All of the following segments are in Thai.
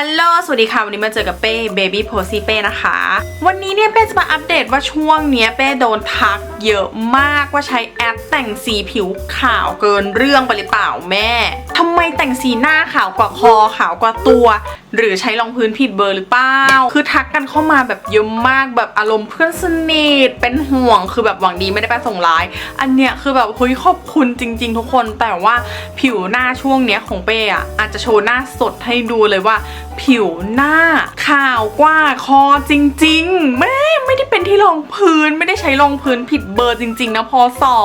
ฮัลโหล สวัสดีค่ะ วันนี้มาเจอกับเป้ Baby p o s y เป้นะคะ วันนี้เนี่ยเป้จะมาอัปเดตว่าช่วงเนี้ยเป้โดนทักเยอะมากว่าใช้แอปแต่งสีผิวขาวเกินเรื่องไปหรือเปล่าแม่ ทำไมแต่งสีหน้าขาวกว่าคอขาวกว่าตัว หรือใช้รองพื้นผิดเบอร์หรือเปล่า คือทักกันเข้ามาแบบเยอะมากแบบอารมณ์เพื่อนสนิทเป็นห่วงคือแบบหวังดีไม่ได้ไปส่งร้าย อันเนี้ยคือแบบเฮ้ยขอบคุณจริง ๆ ทุกคน แต่ว่าผิวหน้าช่วงเนี้ยของเป้อะอาจจะโชว์หน้าสดให้ดูเลยว่า ผิวหน้าขาวกว่าคอจริง ๆ แม่ ไม่ได้เป็นที่รองพื้นไม่ได้ใช้รองพื้นผิดเบอร์จริง ๆ นะพอสอ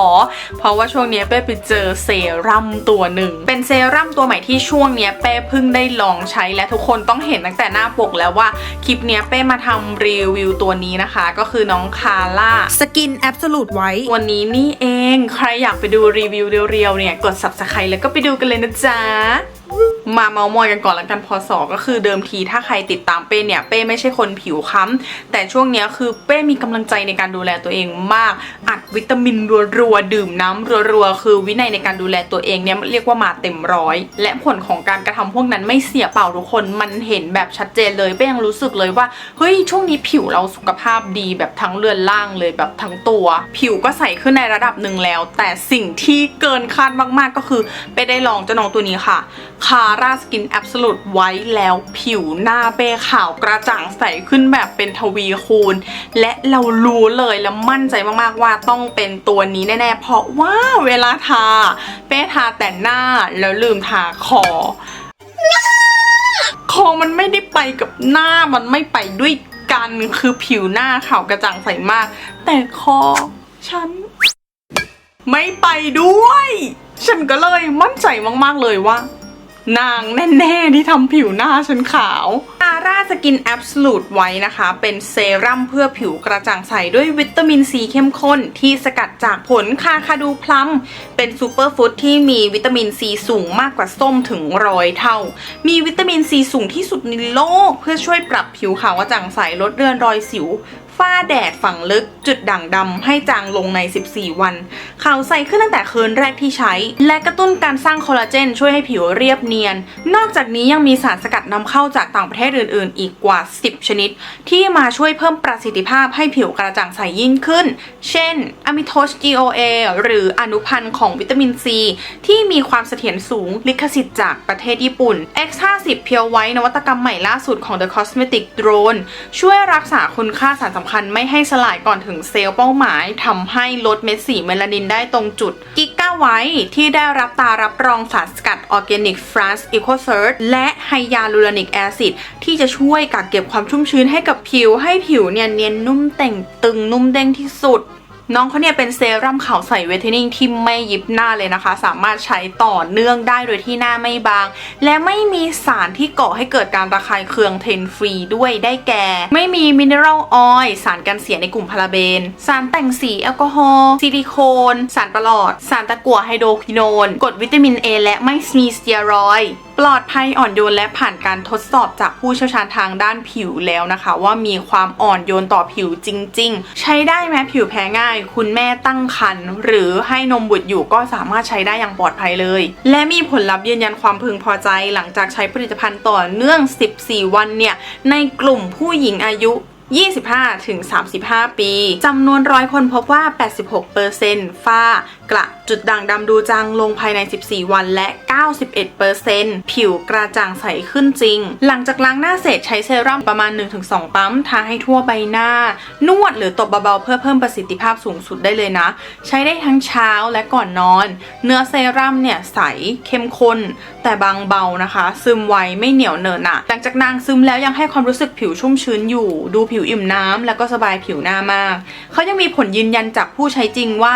เพราะว่าช่วงเนี้ยเป้ไปเจอเซรั่มตัวหนึ่ง เป็นเซรั่มตัวใหม่ที่ช่วงเนี้ยเป้เพิ่งได้ลองใช้และทุกคนต้องเห็นตั้งแต่หน้าปกแล้วว่าคลิปเนี้ยเป้มาทำรีวิวตัวนี้นะคะ ก็คือน้องคาร่าสกินแอบสูตไว้วันนี้นี่เอง ใครอยากไปดูรีวิวเรียวๆเนี่ยกด subscribe แล้วก็ไปดูกันเลยนะจ๊ะ มาเมามอยกันก่อนละกันพอสอก็คือเดิมทีถ้าใครติดตามเป้เนี่ยเป้ไม่ใช่คนผิวค้ำแต่ช่วงนี้คือเป้มีกำลังใจในการดูแลตัวเองมาก อัดวิตามินรัวๆดื่มน้ำรัวๆคือวินัยในการดูแลตัวเองเนี่ยเรียกว่ามาเต็มร้อย และผลของการกระทำพวกนั้นไม่เสียเปล่าทุกคนมันเห็นแบบชัดเจนเลยเป้ยังรู้สึกเลยว่าเฮ้ยช่วงนี้ผิวเราสุขภาพดีแบบทั้งเรือนล่างเลยแบบทั้งตัว ผิวก็ใสขึ้นในระดับหนึ่งแล้ว แต่สิ่งที่เกินคาดมากๆก็คือเป้ได้ลองเจ้าน้องตัวนี้ค่ะคาร่าสกินแอบสูตไว้แล้วผิวหน้าเป้ขาวกระจ่างใสขึ้นแบบเป็นทวีคูณ และเรารู้เลยและมั่นใจมากๆว่าต้องเป็นตัวนี้แน่ๆ เพราะว่าเวลาทา เป้ทาแต่หน้าแล้วลืมทาคอ คอมันไม่ได้ไปกับหน้ามันไม่ไปด้วยกันคือผิวหน้าขาวกระจ่างใสมาก แต่คอฉันไม่ไปด้วย ฉันก็เลยมั่นใจมาก ๆ เลยว่า นางแน่ๆที่ทำผิวหน้าฉันขาวอาร่าสกินแอบสูตไว้นะคะ เป็นเซรั่มเพื่อผิวกระจ่างใสด้วยวิตามินซีเข้มข้น ที่สกัดจากผลคาคาดูพลัม เป็นซูเปอร์ฟู้ดที่มีวิตามินซีสูงมากกว่าส้มถึงร้อยเท่า มีวิตามินซีสูงที่สุดในโลก เพื่อช่วยปรับผิวขาวกระจ่างใสลดเรือนรอยสิว ฝ้าแดดฝังลึกจุดด่างดำให้จางลงใน 14 วัน ขาวใสขึ้นตั้งแต่คืนแรกที่ใช้ และกระตุ้นการสร้างคอลลาเจนช่วยให้ผิวเรียบเนียน นอกจากนี้ยังมีสารสกัดนำเข้าจากต่างประเทศอื่น ๆ อีกกว่า 10 ชนิด ที่มาช่วยเพิ่มประสิทธิภาพให้ผิวกระจ่างใสยิ่งขึ้น เช่นอะมิโทช GOA หรืออนุพันธ์ของวิตามินซี ที่มีความเสถียรสูงลิขสิทธิ์จากประเทศญี่ปุ่น X50 เพียวไว้นวัตกรรมใหม่ล่าสุดของ The Cosmetic Drone ช่วยรักษาคุณค่าสารสำคัญไม่ให้สลายก่อนถึงเซลล์เป้าหมายทำให้ลดเม็ดสีเมลานินได้ตรงจุดกิก้าไว้ที่ได้รับตารับรองสารสกัดออร์แกนิกฟรานซ์อีโคเซิร์และไฮยาลูรอนิกแอซิดที่จะช่วยกักเก็บความชุ่มชื้นให้กับผิวให้ผิวเนี่ยเนียนนุ่มแต่งตึงนุ่มเด้งที่สุด น้องเขาเนี่ยเป็นเซรั่มขาวใสเวทเทนนิ่งที่ไม่ยิบหน้าเลยนะคะ สามารถใช้ต่อเนื่องได้โดยที่หน้าไม่บาง และไม่มีสารที่ก่อให้เกิดการระคายเคืองเทนฟรีด้วยได้แก่ ไม่มีมินเนอรัลออยล์สารกันเสียในกลุ่มพาราเบน สารแต่งสีแอลกอฮอล์ซิลิโคน สารประหลอด สารตะกั่วไฮโดรควิโนนกรดวิตามิน A และไม่มีสเตียรอยปลอดภัยอ่อนโยนและผ่านการทดสอบจากผู้เชี่ยวชาญทางด้านผิวแล้วนะคะ ว่ามีความอ่อนโยนต่อผิวจริง ๆ ใช้ได้ไหมผิวแพ้ง่าย คุณแม่ตั้งครรภ์หรือให้นมบุตรอยู่ก็สามารถใช้ได้อย่างปลอดภัยเลย และมีผลลัพธ์ยืนยันความพึงพอใจ หลังจากใช้ผลิตภัณฑ์ต่อเนื่อง 14 วันเนี่ยในกลุ่มผู้หญิงอายุ25ถึง35 ปี จำนวนร้อยคนพบว่า 86%ฝ้ากระจุดด่างดำดูจางลงภายใน 14 วันและ 91%ผิวกระจ่างใสขึ้นจริง หลังจากล้างหน้าเสร็จใช้เซรั่มประมาณ 1-2 ปั๊มทาให้ทั่วใบหน้า นวดหรือตบเบาๆเพื่อเพิ่มประสิทธิภาพสูงสุดได้เลยนะ ใช้ได้ทั้งเช้าและก่อนนอน เนื้อเซรั่มเนี่ยใสเข้มข้น แต่บางเบานะคะ ซึมไวไม่เหนียวเหนอะหนะหลังจากนางซึมแล้วยังให้ความรู้สึกผิวชุ่มชื้นอยู่ ดูผิวอิ่มน้ำแล้วก็สบายผิวหน้ามาก เขายังมีผลยืนยันจากผู้ใช้จริงว่า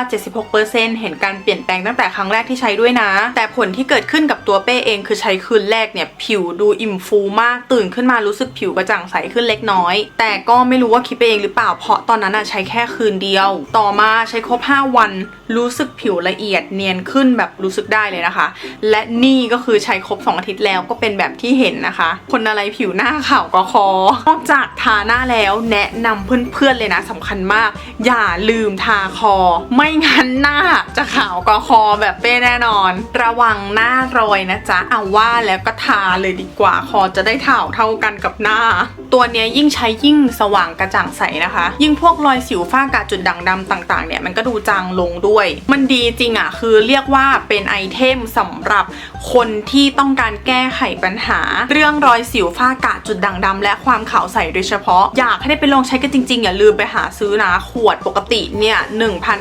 76%เห็นการเปลี่ยนแปลงตั้งแต่ครั้งแรกที่ใช้ด้วยนะ แต่ผลที่เกิดขึ้นกับตัวเป้เองคือใช้คืนแรกเนี่ยผิวดูอิ่มฟูมากตื่นขึ้นมารู้สึกผิวกระจ่างใสขึ้นเล็กน้อย แต่ก็ไม่รู้ว่าคิดไปเองหรือเปล่าเพราะตอนนั้นอะใช้แค่คืนเดียว ต่อมาใช้ครบ 5 วัน รู้สึกผิวละเอียดเนียนขึ้นแบบรู้สึกได้เลยนะคะ และนี่ก็คือใช้ครบ 2 อาทิตย์แล้วก็เป็นแบบที่เห็นนะคะ คนอะไรผิวหน้าขาวก็คอนอกจากทาหน้าแล้วแนะนำเพื่อนๆเลยนะสำคัญมาก อย่าลืมทาคอ ไม่งั้นหน้าจะขาวกว่าคอแบบเป้แน่นอน ระวังหน้ารอยนะจ๊ะเอาว่าแล้วก็ทาเลยดีกว่าคอจะได้เท่าเท่ากันกับหน้า ตัวเนี้ยยิ่งใช้ยิ่งสว่างกระจ่างใสนะคะ ยิ่งพวกรอยสิวฝ้ากระจุดด่างดำต่างๆเนี่ยมันก็ดูจางลงด้วย มันดีจริงอะคือเรียกว่าเป็นไอเทมสำหรับคนที่ต้องการแก้ไขปัญหา เรื่องรอยสิวฝ้ากระจุดด่างดำและความขาวใสโดยเฉพาะ อยากให้ได้ไปลองใช้กันจริงๆ อย่าลืมไปหาซื้อนะขวดปกติเนี่ย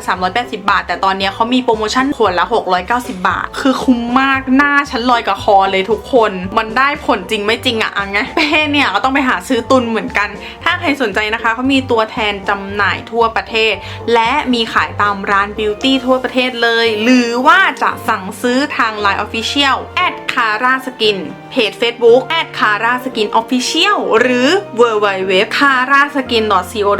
1,380 บาท แต่ตอนเนี้ยเขามีโปรโมชั่นขวดละ 690 บาท คือคุ้มมากหน้าฉันลอยกับคอเลยทุกคน มันได้ผลจริงไม่จริงอะอังไงเป้เนี่ยก็ต้องไปหาซื้อตุนเหมือนกัน ถ้าใครสนใจนะคะเขามีตัวแทนจำหน่ายทั่วประเทศ และมีขายตามร้านบิวตี้ทั่วประเทศเลย หรือว่าจะสั่งซื้อทาง Line Official แอด คาร่าสกินเพจ Facebook แอดคาร่าสกิน Official หรือ w w w c a r a s k i n c o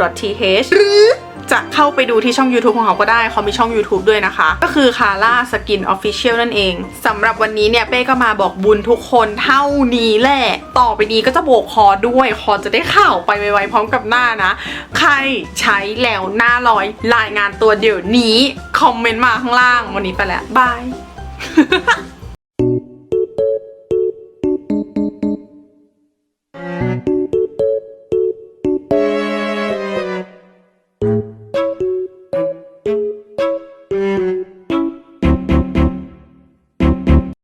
th หรือจะเข้าไปดูที่ช่อง YouTube ของเขาก็ได้เขามีช่อง YouTube ด้วยนะคะ ก็คือคาร่าสกินออฟฟิเชียลนั่นเองสำหรับวันนี้เนี่ย เป้ก็มาบอกบุญทุกคนเท่านี้แหละ ต่อไปนี้ก็จะโบกคอด้วย คอจะได้ข่าวไปไวๆพร้อมกับหน้านะ ใครใช้แล้วหน้าลอยรายงานตัวเดี๋ยวนี้ คอมเมนต์มาข้างล่างวันนี้ไปแล้วบาย